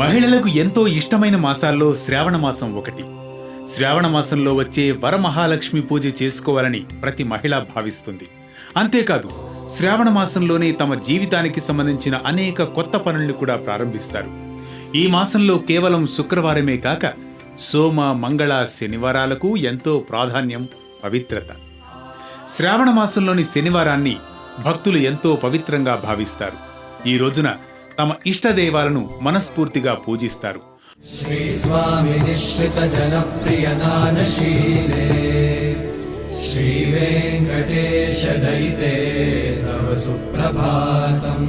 మహిళలకు ఎంతో ఇష్టమైన మాసాల్లో శ్రావణ మాసం ఒకటి. శ్రావణ మాసంలో వచ్చే వరమహాలక్ష్మి పూజ చేసుకోవాలని ప్రతి మహిళ భావిస్తుంది. అంతేకాదు శ్రావణ మాసంలోనే తమ జీవితానికి సంబంధించిన అనేక కొత్త పనుల్ని కూడా ప్రారంభిస్తారు. ఈ మాసంలో కేవలం శుక్రవారమే కాక సోమ మంగళ శనివారాలకు ఎంతో ప్రాధాన్యం పవిత్రత. శ్రావణ మాసంలోని శనివారాన్ని భక్తులు ఎంతో పవిత్రంగా భావిస్తారు. ఈ రోజున తమ ఇష్టదేవాలను మనస్ఫూర్తిగా పూజిస్తారు. శ్రీ స్వామి నిశ్చిత జనప్రియ దానశీలే. శ్రీ వెంకటేశ దయితే తవ సుప్రభాతం.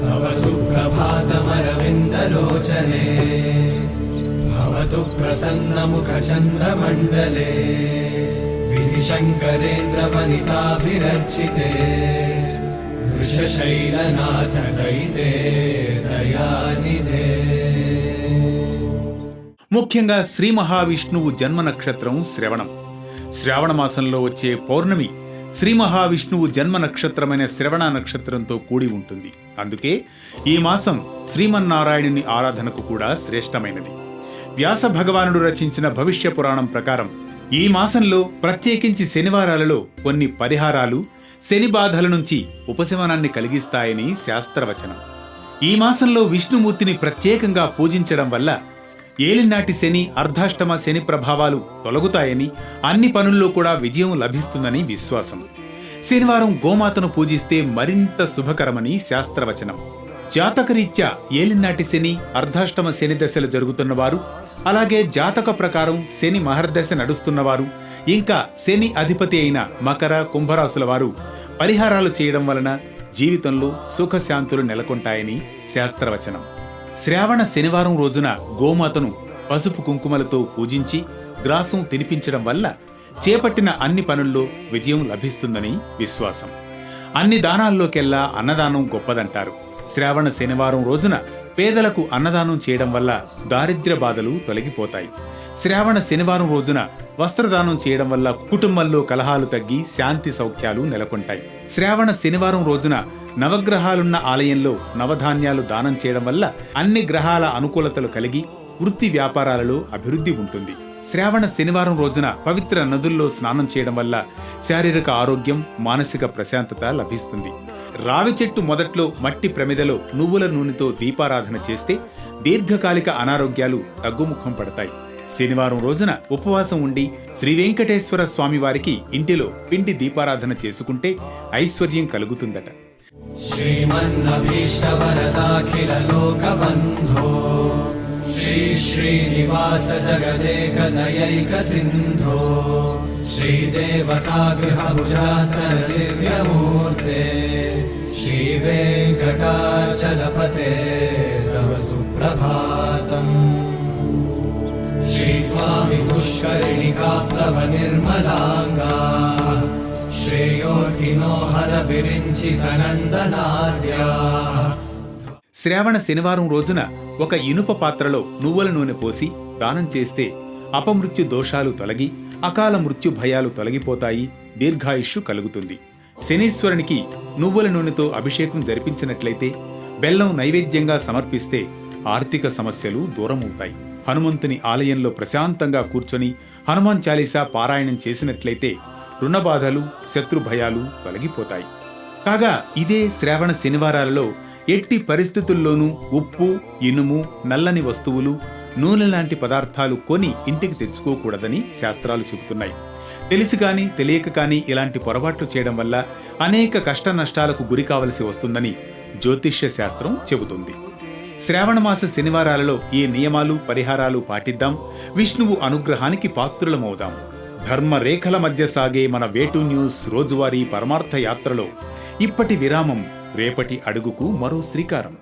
తవ సుప్రభాతమరవిందలోచనే. భవతు ప్రసన్నముఖ చంద్రమండలే. విధి శంకరేంద్ర వనితాభిరర్చితే. ముఖ్యంగా శ్రీ మహావిష్ణువు జన్మ నక్షత్రం శ్రవణం. శ్రావణ మాసంలో వచ్చే పౌర్ణమి శ్రీ మహావిష్ణువు జన్మ నక్షత్రమైన శ్రవణ నక్షత్రంతో కూడి ఉంటుంది. అందుకే ఈ మాసం శ్రీమన్నారాయణుని ఆరాధనకు కూడా శ్రేష్టమైనది. వ్యాస భగవానుడు రచించిన భవిష్య పురాణం ప్రకారం ఈ మాసంలో ప్రత్యేకించి శనివారాలలో కొన్ని పరిహారాలు శని బాధల నుంచి ఉపశమనాన్ని కలిగిస్తాయని శాస్త్రవచనం. ఈ మాసంలో విష్ణుమూర్తిని ప్రత్యేకంగా పూజించడం వల్ల ఏలినాటి శని అర్ధాష్టమ శని ప్రభావాలు తొలగుతాయని అన్ని పనుల్లో కూడా విజయం లభిస్తుందని విశ్వాసం. శనివారం గోమాతను పూజిస్తే మరింత శుభకరమని శాస్త్రవచనం. జాతకరీత్యా ఏలినాటి శని అర్ధాష్టమ శని దశలు జరుగుతున్నవారు అలాగే జాతక ప్రకారం శని మహర్దశ నడుస్తున్నవారు ఇంకా శని అధిపతి అయిన మకర కుంభరాశుల వారు పరిహారాలు చేయడం వలన జీవితంలో సుఖశాంతులు నెలకొంటాయని శాస్త్రవచనం. శ్రావణ శనివారం రోజున గోమాతను పసుపు కుంకుమలతో పూజించి గ్రాసం తినిపించడం వల్ల చేపట్టిన అన్ని పనుల్లో విజయం లభిస్తుందని విశ్వాసం. అన్ని దానాల్లోకెల్లా అన్నదానం గొప్పదంటారు. శ్రావణ శనివారం రోజున పేదలకు అన్నదానం చేయడం వల్ల దారిద్ర్య బాధలు తొలగిపోతాయి. శ్రావణ శనివారం రోజున వస్త్రదానం చేయడం వల్ల కుటుంబంలో కలహాలు తగ్గి శాంతి సౌఖ్యాలు నెలకొంటాయి. శ్రావణ శనివారం రోజున నవగ్రహాలున్న ఆలయంలో నవధాన్యాలు దానం చేయడం వల్ల అన్ని గ్రహాల అనుకూలతలు కలిగి వృత్తి వ్యాపారాలలో అభివృద్ధి ఉంటుంది. శ్రావణ శనివారం రోజున పవిత్ర నదుల్లో స్నానం చేయడం వల్ల శారీరక ఆరోగ్యం మానసిక ప్రశాంతత లభిస్తుంది. రావి చెట్టు మొదట్లో మట్టి ప్రమిదలో నువ్వుల నూనెతో దీపారాధన చేస్తే దీర్ఘకాలిక అనారోగ్యాలు తగ్గుముఖం పడతాయి. శనివారం రోజున ఉపవాసం ఉండి శ్రీ వెంకటేశ్వర స్వామి వారికి ఇంటిలో పిండి దీపారాధన చేసుకుంటే ఐశ్వర్యం కలుగుతుందట. శ్రీ శ్రీనివాస జగదేక నయైక సింధో శ్రీ దేవతా గృహ భుజాంతర దివ్యమూర్తే శ్రీ వెంకటాచలపతే సుప్రభాతం. पुष्करिणिकाप्लवनिर्मलाङ्गा श्रेयोर्थिनो हरविरिञ्चि सनन्दनाद्या శ్రావణ శనివారం రోజున ఒక ఇనుప పాత్రలో నువ్వుల నూనె పోసి దానం చేస్తే అపమృత్యు దోషాలు తొలగి అకాల మృత్యు భయాలు తొలగిపోతాయి దీర్ఘాయుష్యు కలుగుతుంది శనీశ్వరునికి నువ్వుల నూనెతో అభిషేకం జరిపించినట్లయితే బెల్లం నైవేద్యంగా సమర్పిస్తే ఆర్థిక సమస్యలు దూరమవుతాయి హనుమంతుని ఆలయంలో ప్రశాంతంగా కూర్చొని హనుమాన్ చాలీసా పారాయణం చేసినట్లయితే రుణబాధలు శత్రు భయాలు తొలగిపోతాయి. కాగా ఇదే శ్రావణ శనివారాలలో ఎట్టి పరిస్థితుల్లోనూ ఉప్పు ఇనుము నల్లని వస్తువులు నూనె లాంటి పదార్థాలు కొని ఇంటికి తెచ్చుకోకూడదని శాస్త్రాలు చెబుతున్నాయి. తెలిసి కానీ తెలియక కానీ ఇలాంటి పొరపాట్లు చేయడం వల్ల అనేక కష్ట నష్టాలకు గురి కావలసి వస్తుందని జ్యోతిష్య శాస్త్రం చెబుతుంది. శ్రావణమాస శనివారాలలో ఈ నియమాలు పరిహారాలు పాటిద్దాం. విష్ణువు అనుగ్రహానికి పాత్రులమవుదాం. ధర్మరేఖల మధ్య సాగే మన వేటు న్యూస్ రోజువారీ పరమార్థ యాత్రలో. ఇప్పటి విరామం రేపటి అడుగుకు మరో శ్రీకారం.